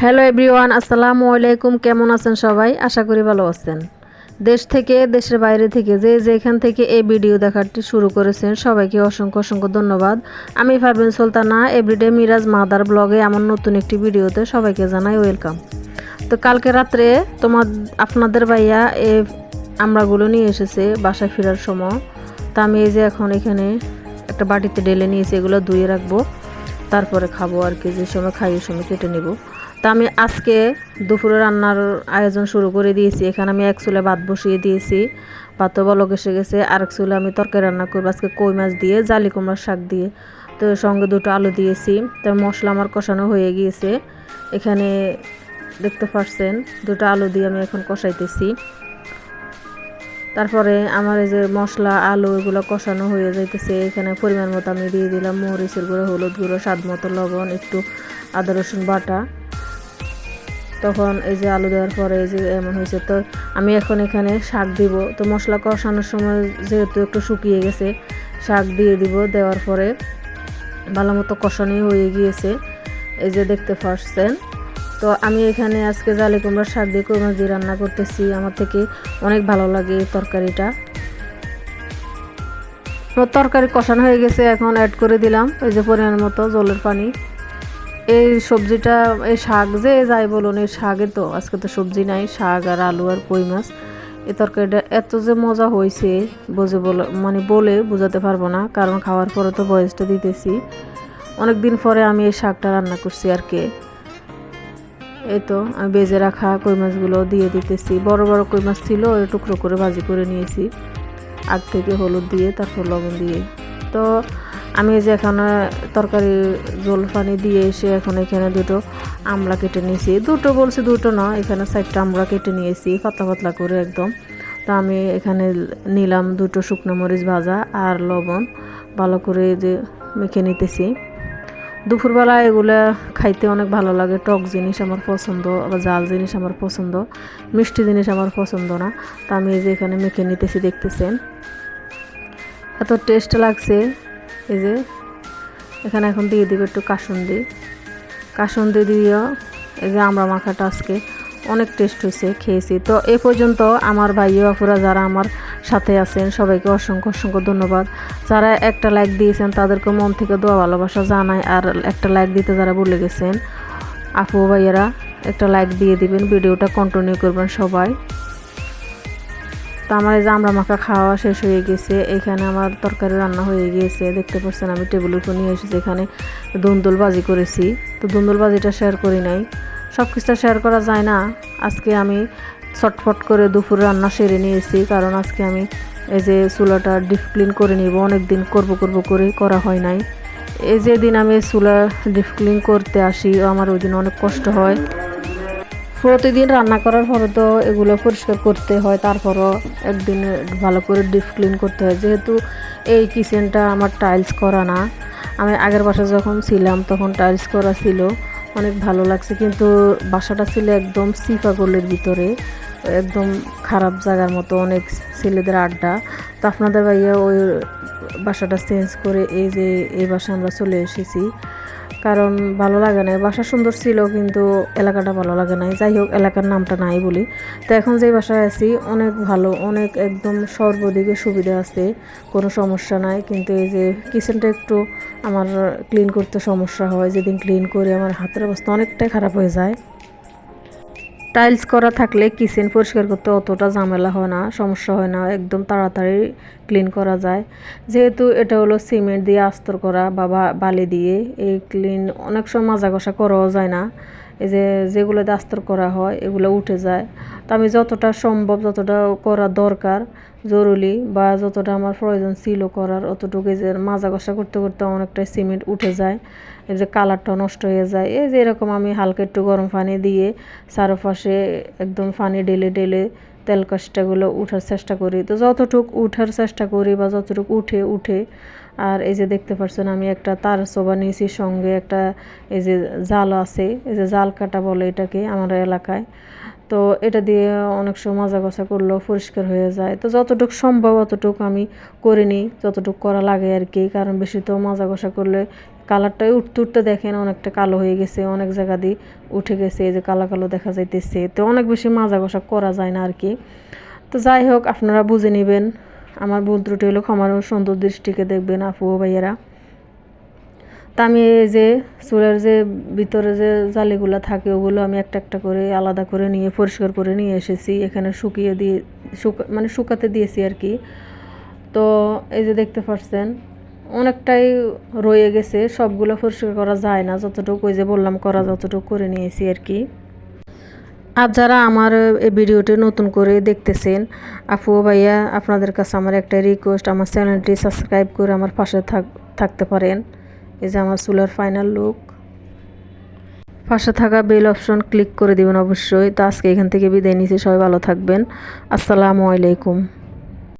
Hello everyone, আসসালামু আলাইকুম। কেমন আছেন সবাই? আশা করি ভালো আছেন। দেশ থেকে, দেশের বাইরে থেকে যে যেখান থেকে এই ভিডিও দেখাটি শুরু করেছেন, সবাইকে অসংখ্য অসংখ্য ধন্যবাদ। আমি ফারবিন সুলতানা, এভরিডে মিরাজ মাদার ব্লগে এমন নতুন একটি ভিডিওতে সবাইকে জানাই ওয়েলকাম। তো কালকে রাত্রে তোমার আপনাদের ভাইয়া এ আমরাগুলো নিয়ে এসেছে বাসায় ফেরার সময়। তা আমি এই যে এখন এখানে একটা বাটিতে ঢেলে নিয়েছি, এগুলো ধুয়ে রাখব। তারপরে খাব আর কি, যে সময় খাই সময় কেটে নেব। তা আমি আজকে দুপুরে রান্নার আয়োজন শুরু করে দিয়েছি। এখানে আমি এক চুলে ভাত বসিয়ে দিয়েছি। ভাতও বলক এসে গেছে। আর এক চুলে আমি তরকারি রান্না করব। আজকে কই মাছ দিয়ে, জালি কুমড়ার শাক দিয়ে। তো সঙ্গে দুটো আলু দিয়েছি। তো মশলা আমার কষানো হয়ে গিয়েছে। এখানে দেখতে পাচ্ছেন দুটো আলু দিয়ে আমি এখন কষাইতেছি। তারপরে আমার এই যে মশলা, আলু এগুলো কষানো হয়ে যাইতেছে। এখানে পরিমাণ মতো আমি দিয়ে দিলাম মরিচের গুঁড়ো, হলুদ গুঁড়ো, স্বাদ মতো লবণ, একটু আদা রসুন বাটা। তখন এই যে আলু দেওয়ার পরে এই যে এমন হয়েছে, তো আমি এখন এখানে শাক দিব। তো মশলা কষানোর সময় যেহেতু একটু শুকিয়ে গেছে, শাক দিয়ে দিব। দেওয়ার পরে ভালো মতো কষানোই হয়ে গিয়েছে। এই যে দেখতে পাচ্ছেন। তো আমি এখানে আজকে জালি কুমড়ার শাক দিয়ে কই মাছ দিয়ে রান্না করতেছি। আমার থেকে অনেক ভালো লাগে এই তরকারিটা। তরকারি কষানো হয়ে গেছে, এখন অ্যাড করে দিলাম। এই যে পরিমাণ মতো জলের পানি। এই সবজিটা, এই শাক যে যাই বলুন, এই শাকে তো, আজকে তো সবজি নাই, শাক আর আলু আর কই মাছ। এই তরকারিটা এত যে মজা হয়েছে বোঝে বলে মানে বলে বোঝাতে পারব না, কারণ খাওয়ার পরে তো বয়সটা দিতেছি। অনেক দিন পরে আমি এই শাকটা রান্না করছি আর কি। এই তো, আমি বেজে রাখা কই মাছগুলো দিয়ে দিতেছি। বড় বড় কই মাছ ছিল, ওই টুকরো করে ভাজি করে নিয়েছি। আগ থেকে হলুদ দিয়ে, তারপর লবণ দিয়ে। তো আমি যে এখানে তরকারি, জল পানি দিয়ে এসে এখন এখানে দুটো আমলা কেটে নিয়েছি। দুটো বলছি দুটো না, এখানে চারটা আমলা কেটে নিয়েছি, পাতলা পাতলা করে একদম। তো আমি এখানে নিলাম দুটো শুকনো মরিচ ভাজা আর লবণ, ভালো করে যে মেখে নিতেছি। দুপুরবেলা এগুলো খাইতে অনেক ভালো লাগে, টক জিনিস আমার পছন্দ, আবার জাল জিনিস আমার পছন্দ, মিষ্টি জিনিস আমার পছন্দ না। তা আমি যে এখানে মেখে নিতেছি, দেখতেছেন। এত টেস্ট লাগছে। এই যে, এখানে এখন দিয়ে দিব একটু কাসুন্দি। কাসুন্দি দিয়েও এই যে আমরা মাখাটা আজকে অনেক টেস্ট হয়েছে, খেয়েছি। তো এ পর্যন্ত আমার ভাই বাপুরা যারা আমার সাথে আছেন, সবাইকে অসংখ্য অসংখ্য ধন্যবাদ। যারা একটা লাইক দিয়েছেন, তাদেরকে মন থেকে দোয়া, ভালোবাসা জানাই। আর একটা লাইক দিতে যারা ভুলে গেছেন, আপু, ভাইয়েরা, একটা লাইক দিয়ে দিবেন, ভিডিওটা কন্টিনিউ করবেন সবাই। তো আমার এই যে আমরা মাখা খাওয়া শেষ হয়ে গেছে, এখানে আমার তরকারি রান্না হয়ে গিয়েছে দেখতে পাচ্ছেন আমি টেবিলের উপর নিয়ে এসেছি, এখানে দুন্দুল বাজি করেছি। তো দুন্দুল বাজিটা শেয়ার করি নাই। সব কিছুটা শেয়ার করা যায় না। আজকে আমি ছটফট করে দুপুর রান্না সেরে নিয়েছি, কারণ আজকে আমি এই যে চুলাটা ডিপ ক্লিন করে নিব। অনেক দিন করব করব করে করা হয় নাই। এই যে দিন আমি চুলা ডিপ ক্লিন করতে আসি, আমার ওই দিন অনেক কষ্ট হয়। প্রতিদিন রান্না করার পরে তো এগুলো পরিষ্কার করতে হয়, তারপরও একদিন ভালো করে ডিপ ক্লিন করতে হয়। যেহেতু এই কিচেনটা আমার টাইলস করা না, আমি আগের বাসা যখন ছিলাম তখন টাইলস করা ছিল, অনেক ভালো লাগছে। কিন্তু বাসাটা ছিল একদম সিফা গোলের ভিতরে, একদম খারাপ জায়গার মতো অনেক ছেলেদের আড্ডা। তো আপনাদের ভাইয়া ওই বাসাটা চেঞ্জ করে এই যে এই বাসা আমরা চলে এসেছি। কারণ ভালো লাগে না বাসা সুন্দর ছিল, কিন্তু এলাকাটা ভালো লাগে না যাই হোক, এলাকার নামটা নাই বলি। তো এখন যেই বাসায় আছি, অনেক ভালো, অনেক একদম সর্বদিকে সুবিধা আছে, কোনো সমস্যা নাই। কিন্তু এই যে কিচেনটা একটু আমার ক্লিন করতে সমস্যা হয়, যেদিন ক্লিন করে আমার হাতের অবস্থা অনেকটাই খারাপ হয়ে যায়। টাইলস করা থাকলে কিচেন পরিষ্কার করতে অতটা ঝামেলা হয় না, সমস্যা হয় না, একদম তাড়াতাড়ি ক্লিন করা যায়। যেহেতু এটা হলো সিমেন্ট দিয়ে আস্তর করা বা বালি দিয়ে, এই ক্লিন অনেক সময় মাজা ঘষা করাও যায় না। এই যে যেগুলোতে আস্তর করা হয়, এগুলো উঠে যায়। তো আমি যতটা সম্ভব যতটা করা দরকার। জরুরি বা যতটা আমার প্রয়োজন ছিল করার অতটুকু যে মাজা কষা করতে করতে অনেকটাই সিমেন্ট উঠে যায়, এই যে কালারটা নষ্ট হয়ে যায়, এই যে এরকম আমি হালকা একটু গরম পানি দিয়ে চারপাশে একদম পানি ঢেলে ঢেলে তেল কাজটাগুলো উঠার চেষ্টা করি। তো যতটুক উঠার চেষ্টা করি বা যতটুকু উঠে উঠে, আর এই যে দেখতে পাচ্ছেন আমি একটা তার সোবা নিয়েছি, সঙ্গে একটা এই যে জাল আছে, এই যে জাল কাটা বলে এটাকে আমার এলাকায়। তো এটা দিয়ে অনেক সময় মাজা গসা করলেও পরিষ্কার হয়ে যায়। তো যতটুকু সম্ভব অতটুকু আমি করে নিই, যতটুকু করা লাগে আর কি। কারণ বেশি তো মাজা গসা করলে কালারটাই উঠতে উঠতে দেখেন অনেকটা কালো হয়ে গেছে, অনেক জায়গা দিয়ে উঠে গেছে, এই যে কালো কালো দেখা যাইতেছে। তো অনেক বেশি মাজা ঘষা করা যায় না আর কি। তো যাই হোক, আপনারা বুঝে নেবেন। আমার ত্রুটি হলো ক্ষমার সুন্দর দৃষ্টিকে দেখবেন, আপু ভাইয়েরা। তা আমি এই যে চুলের যে ভিতরে যে জালিগুলো থাকে, ওগুলো আমি একটা একটা করে আলাদা করে নিয়ে, পরিষ্কার করে নিয়ে এসেছি। এখানে শুকিয়ে দিয়ে, শুকা মানে শুকাতে দিয়েছি আর কি। তো এই যে দেখতে পাচ্ছেন অনেকটাই রয়ে গেছে। সবগুলো পরিষ্কার করা যায় না, যতটুকু ওই যে বললাম, করা যতটুকু করে নিয়েছি আর কি। আর যারা আমার এই ভিডিওটি নতুন করে দেখতেছেন, আপু ভাইয়া, আপনাদের কাছে আমার একটা রিকোয়েস্ট আমার চ্যানেলটি সাবস্ক্রাইব করে আমার পাশে থাক, থাকতে পারেন। এই যে আমার চুলার ফাইনাল লুক পাশে থাকা বেল অপশন ক্লিক করে দিবেন অবশ্যই। তো আজকে এখান থেকে বিদায় নিচ্ছি। সবাই ভালো থাকবেন। আসসালামু আলাইকুম।